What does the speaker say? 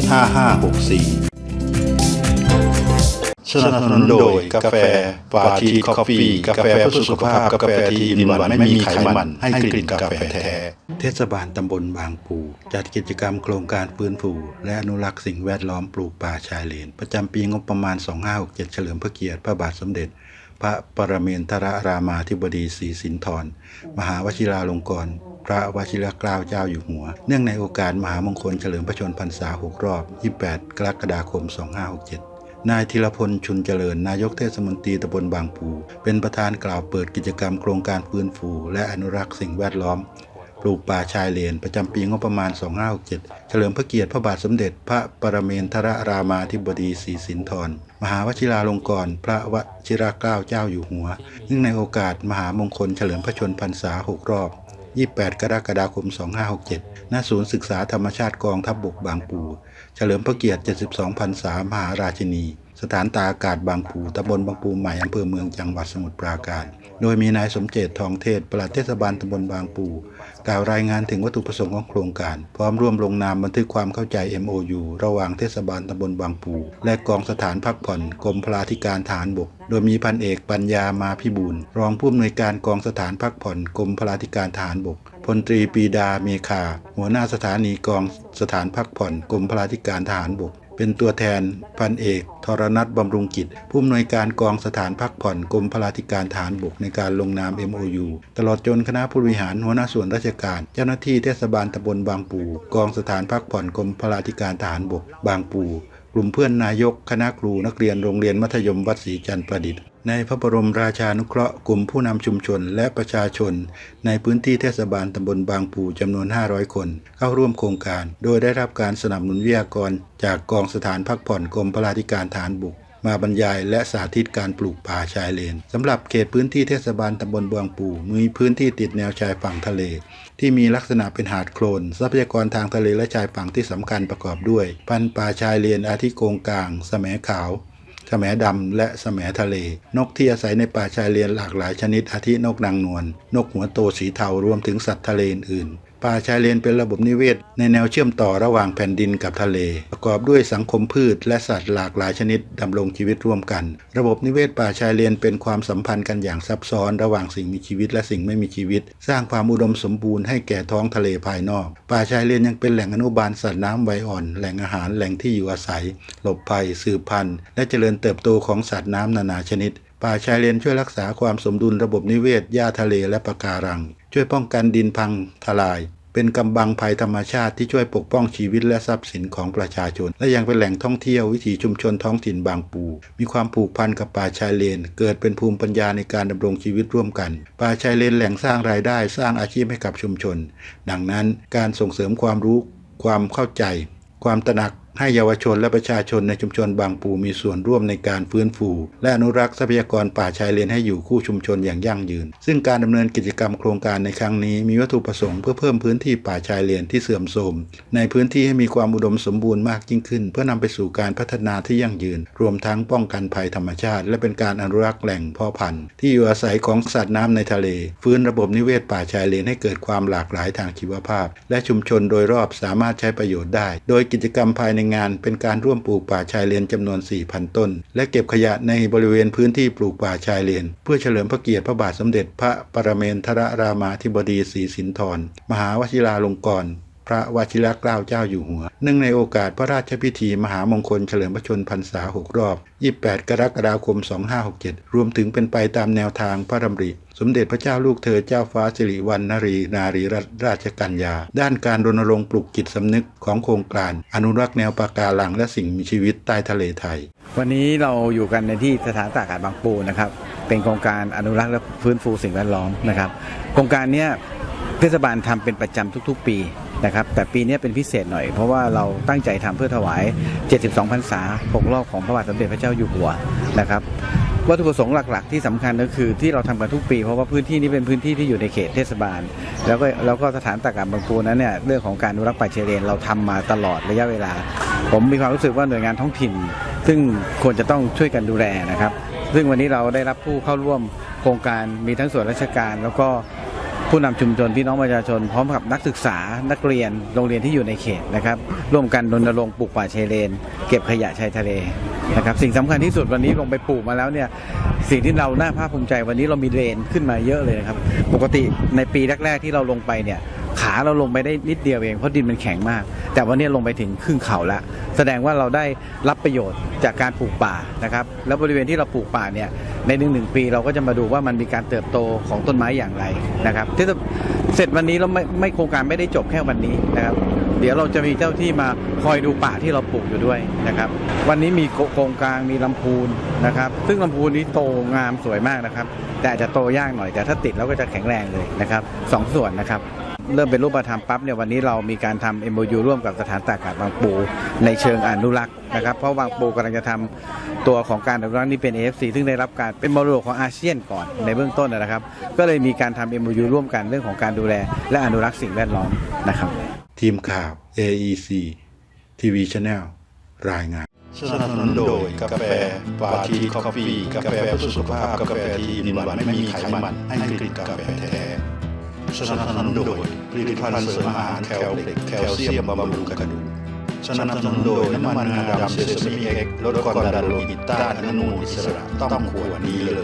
5564 สนับสนุนโดยกาแฟปาทีคอฟฟี่กาแฟเพื่อสุขภาพ กาแฟที่อินวันไม่มีไขมัน ให้กลิ่นกาแฟแท้ เทศบาลตำบลบางปู จัดกิจกรรมโครงการฟื้นฟูและอนุรักษ์สิ่งแวดล้อมปลูกป่าชายเลน ประจำปีงบประมาณ 2567 เฉลิมพระเกียรติพระบาทสมเด็จพระปรเมนทรรามาธิบดีศรีสินธร มหาวชิราลงกรณ พระวชิรเกล้าเจ้าอยู่หัว เนื่องในโอกาสมหามงคลเฉลิมพระชนพรรษา6รอบ 28 กรกฎาคม 2567นายธีรพลชุนเจริญ นายกเทศมนตรีตำบลบางปู เป็นประธานกล่าวเปิดกิจกรรมโครงการฟื้นฟู และอนุรักษ์สิ่งแวดล้อม ปลูกป่าชายเลน ประจำปีงบประมาณ 2567 เฉลิมพระเกียรติพระบาทสมเด็จ พระปรเมนทรรามาธิบดีศรีสินธร มหาวชิราลงกรณ์พระวชิรเกล้าเจ้าอยู่หัวเนื่องในโอกาสมหามงคลเฉลิมพระชนพรรษา 6 รอบ 28 กรกฎาคม 2567 ณ ศูนย์ศึกษาธรรมชาติกองทัพบบกบางปู เฉลิมพระเกียรติ 72พรรษามหาราชินี สถานตาอากาศบางปูตำบลบางปูใหม่อำเภอเมืองจังหวัดสมุทรปราการ โดยมีนายสมเจตทองเทศปลัดเทศบาลตำบลบางปูกล่าวรายงานถึงวัตถุประสงค์ของโครงการ พร้อมร่วมลงนามบันทึกความเข้าใจ MOU ระหว่างเทศบาลตำบลบางปู และกองสถานพักผ่อนกรมพลาธิการทหารบก โดยมีพันเอกปัญญามาพิบูลรองผู้อำนวยการกองสถานพักผ่อนกรมพลาธิการทหารบกพลตรีปีดาเมคา หัวหน้าสถานีกองสถานพักผ่อนกรมพลาธิการทหารบก เป็นตัวแทนพันเอกทรนัทบำรุงกิจ ผู้อำนวยการกองสถานพักผ่อนกรมพลาธิการฐานบกในการลงนาม MOU ตลอดจนคณะผู้บริหารหัวหน้าส่วนราชการ เจ้าหน้าที่เทศบาลตำบลบางปู กองสถานพักผ่อนกรมพลาธิการฐานบก บางปู กลุ่มเพื่อนนายกคณะครูนักเรียนโรงเรียนมัธยมวัดศรีจันทร์ประดิษฐ์ ในพระบรมราชานุเคราะห์กลุ่มผู้นำชุมชนและประชาชน ในพื้นที่เทศบาลตำบลบางปูจำนวน 500 คน เข้าร่วมโครงการ โดยได้รับการสนับสนุนวิทยากร จากกองสถานพักผ่อนกรมพลาธิการฐานบุก มาบรรยายและสาธิตการปลูกป่าชายเลนสำหรับเขตพื้นที่เทศบาลตำบลบางปูมีพื้นที่ติดแนวชายฝั่งทะเล ที่มีลักษณะเป็นหาดโคลน ทรัพยากรทางทะเลและชายฝั่งที่สำคัญประกอบด้วย พันธุ์ป่าชายเลนอาทิโกงกลาง แสมขาวแสมดำและแสมทะเล นกที่อาศัยในป่าชายเลนหลากหลายชนิดอาทินกนางนวลนกหัวโตสีเทารวมถึงสัตว์ทะเลอื่น ป่าชายเลนเป็นระบบนิเวศ ในแนวเชื่อมต่อระหว่างแผ่นดินกับทะเล ประกอบด้วยสังคมพืชและสัตว์หลากหลายชนิดดำรงชีวิตร่วมกัน ระบบนิเวศป่าชายเลนเป็นความสัมพันธ์กันอย่างซับซ้อนระหว่างสิ่งมีชีวิตและสิ่งไม่มีชีวิต สร้างความอุดมสมบูรณ์ให้แก่ท้องทะเลภายนอก ป่าชายเลนยังเป็นแหล่งอนุบาลสัตว์น้ำไวอ่อน แหล่งอาหารแหล่งที่อยู่อาศัย หลบภัย สืบพันธุ์ และเจริญเติบโตของสัตว์น้ำนานาชนิด ป่าชายเลนช่วยรักษาความสมดุลระบบนิเวศหญ้าทะเลและปะการัง ช่วยป้องกันดินพังทลาย เป็นกำบังภัยธรรมชาติที่ช่วยปกป้องชีวิตและทรัพย์สินของประชาชน และยังเป็นแหล่งท่องเที่ยววิถีชุมชนท้องถิ่นบางปู มีความผูกพันกับป่าชายเลน เกิดเป็นภูมิปัญญาในการดำรงชีวิตร่วมกัน ป่าชายเลนแหล่งสร้างรายได้สร้างอาชีพให้กับชุมชน ดังนั้นการส่งเสริมความรู้ ความเข้าใจ ความตระหนัก ให้เยาวชนและประชาชนในชุมชนบางปูมีส่วนร่วมในการฟื้นฟู และอนุรักษ์ทรัพยากรป่าชายเลนให้อยู่คู่ชุมชนอย่างยั่งยืน ซึ่งการดำเนินกิจกรรมโครงการในครั้งนี้มีวัตถุประสงค์เพื่อเพิ่มพื้นที่ป่าชายเลนที่เสื่อมโทรมในพื้นที่ให้มีความอุดมสมบูรณ์มากยิ่งขึ้น เพื่อนำไปสู่การพัฒนาที่ยั่งยืน รวมทั้งป้องกันภัยธรรมชาติ และเป็นการอนุรักษ์แหล่งเพาะพันธุ์ที่อยู่อาศัยของสัตว์น้ำในทะเล ฟื้นระบบนิเวศป่าชายเลนให้เกิดความหลากหลายทางชีวภาพ และชุมชนโดยรอบสามารถใช้ประโยชน์ได้ โดยกิจกรรมภายในงานเป็นการร่วมปลูกป่าชายเลนจำนวน 4,000 ต้น และเก็บขยะในบริเวณพื้นที่ปลูกป่าชายเลน เพื่อเฉลิมพระเกียรติพระบาทสมเด็จพระปรเมนทรรามาธิบดีศรีสินธรมหาวชิราลงกรณ์ พระวชิรเกล้าเจ้าอยู่หัว เนื่องในโอกาสพระราชพิธีมหามงคลเฉลิมพระชนพรรษา6รอบ 28 กรกฎาคม 2567 รวมถึงเป็นไปตามแนวทางพระดำริ สมเด็จพระเจ้าลูกเธอเจ้าฟ้าสิริวัณณรี นารีรัตนราชกัญญา ด้านการรณรงค์ปลุกจิตสำนึกของโครงการ อนุรักษ์แนวปะการังและสิ่งมีชีวิตใต้ทะเลไทย วันนี้เราอยู่กันในที่สถานตากอากาศบางปูนะครับ เป็นโครงการอนุรักษ์และฟื้นฟูสิ่งแวดล้อมนะครับ โครงการนี้เทศบาลทำเป็นประจำทุก ๆ ปี นะครับแต่ปีนี้เป็นพิเศษหน่อย เพราะว่าเราตั้งใจทำเพื่อถวาย 72พรรษา6รอบของพระบาทสมเด็จพระเจ้าอยู่หัวนะครับวัตถุประสงค์หลัก ๆ ที่สำคัญก็คือที่เราทำกันทุกปี เพราะว่าพื้นที่นี้เป็นพื้นที่ที่อยู่ในเขตเทศบาล แล้วก็แล้วก็สถานตากอากาศบางปูนั้นเนี่ยเรื่องของการรักษ์ป่าเชเลนเราทำมาตลอดระยะเวลา ผมมีความรู้สึกว่าหน่วยงานท้องถิ่น ซึ่งควรจะต้องช่วยกันดูแลนะครับ ซึ่งวันนี้เราได้รับผู้เข้าร่วมโครงการมีทั้งส่วนราชการแล้วก็ ผู้นำชุมชนพี่น้องประชาชน พร้อมกับนักศึกษานักเรียนโรงเรียนที่อยู่ในเขตนะครับ ร่วมกันรณรงค์ปลูกป่าชายเลน เก็บขยะชายทะเลนะครับสิ่งสำคัญที่สุดวันนี้ลงไปปลูกมาแล้วเนี่ยสิ่งที่เราหน้าภาคภูมิใจวันนี้เรามีเดรนขึ้นมาเยอะเลยนะครับปกติในปีแรก ๆ ที่เราลงไปเนี่ย ขาเราลงไปได้นิดเดียวเองเพราะดินมันแข็งมาก แต่วันนี้ลงไปถึงครึ่งเข่าแล้วแสดงว่าเราได้รับประโยชน์จากการปลูกป่านะครับ แล้วบริเวณที่เราปลูกป่าเนี่ยในหนึ่งหนึ่งปีเราก็จะมาดูว่ามันมีการเติบโตของต้นไม้อย่างไรนะครับที่จะเสร็จวันนี้เราไม่ไม่โครงการไม่ได้จบแค่วันนี้นะครับ เดี๋ยวเราจะมีเจ้าที่มาคอยดูป่าที่เราปลูกอยู่ด้วยนะครับ วันนี้มีโครงการมีลำพูนนะครับ ซึ่งลำพูนนี้โตงามสวยมากนะครับ แต่อาจจะโตยากหน่อยแต่ถ้าติดแล้วก็จะแข็งแรงเลยนะครับสองส่วนนะครับ เริ่มเป็นรูปธรรมปั๊บเนี่ยวันนี้เรามีการทำ MOU ร่วมกับสถานตากอากาศบางปู ในเชิงอนุรักษ์นะครับ เพราะบางปูกำลังจะทำตัวของการอนุรักษ์นี่เป็น AFC ซึ่งได้รับการเป็นมรดกของอาเซียนก่อนในเบื้องต้นนะครับ ก็เลยมีการทำ MOU ร่วมกันเรื่องของการดูแล และอนุรักษ์สิ่งแวดล้อมนะครับ ทีมข่าว AEC ทีวีช n แนลรายงานสนับสนุนโดยกาแฟปาทีคอฟฟี่กาแฟเพื่อสุขภาพกาแฟที่มีหวานไม่มีไขมันให้กลิ่นกาแฟแท้ สนับสนุนโดยผลิตภัณฑ์เสริมอาหารแคลเล็กแคลเซียมบำรุงกระดูกสนับสนุนโดยน้ำมันงาดำเซซามิเอ็กลดความดันโลหิตต้านอนุมูลอิสระต้องขวดนี้เลย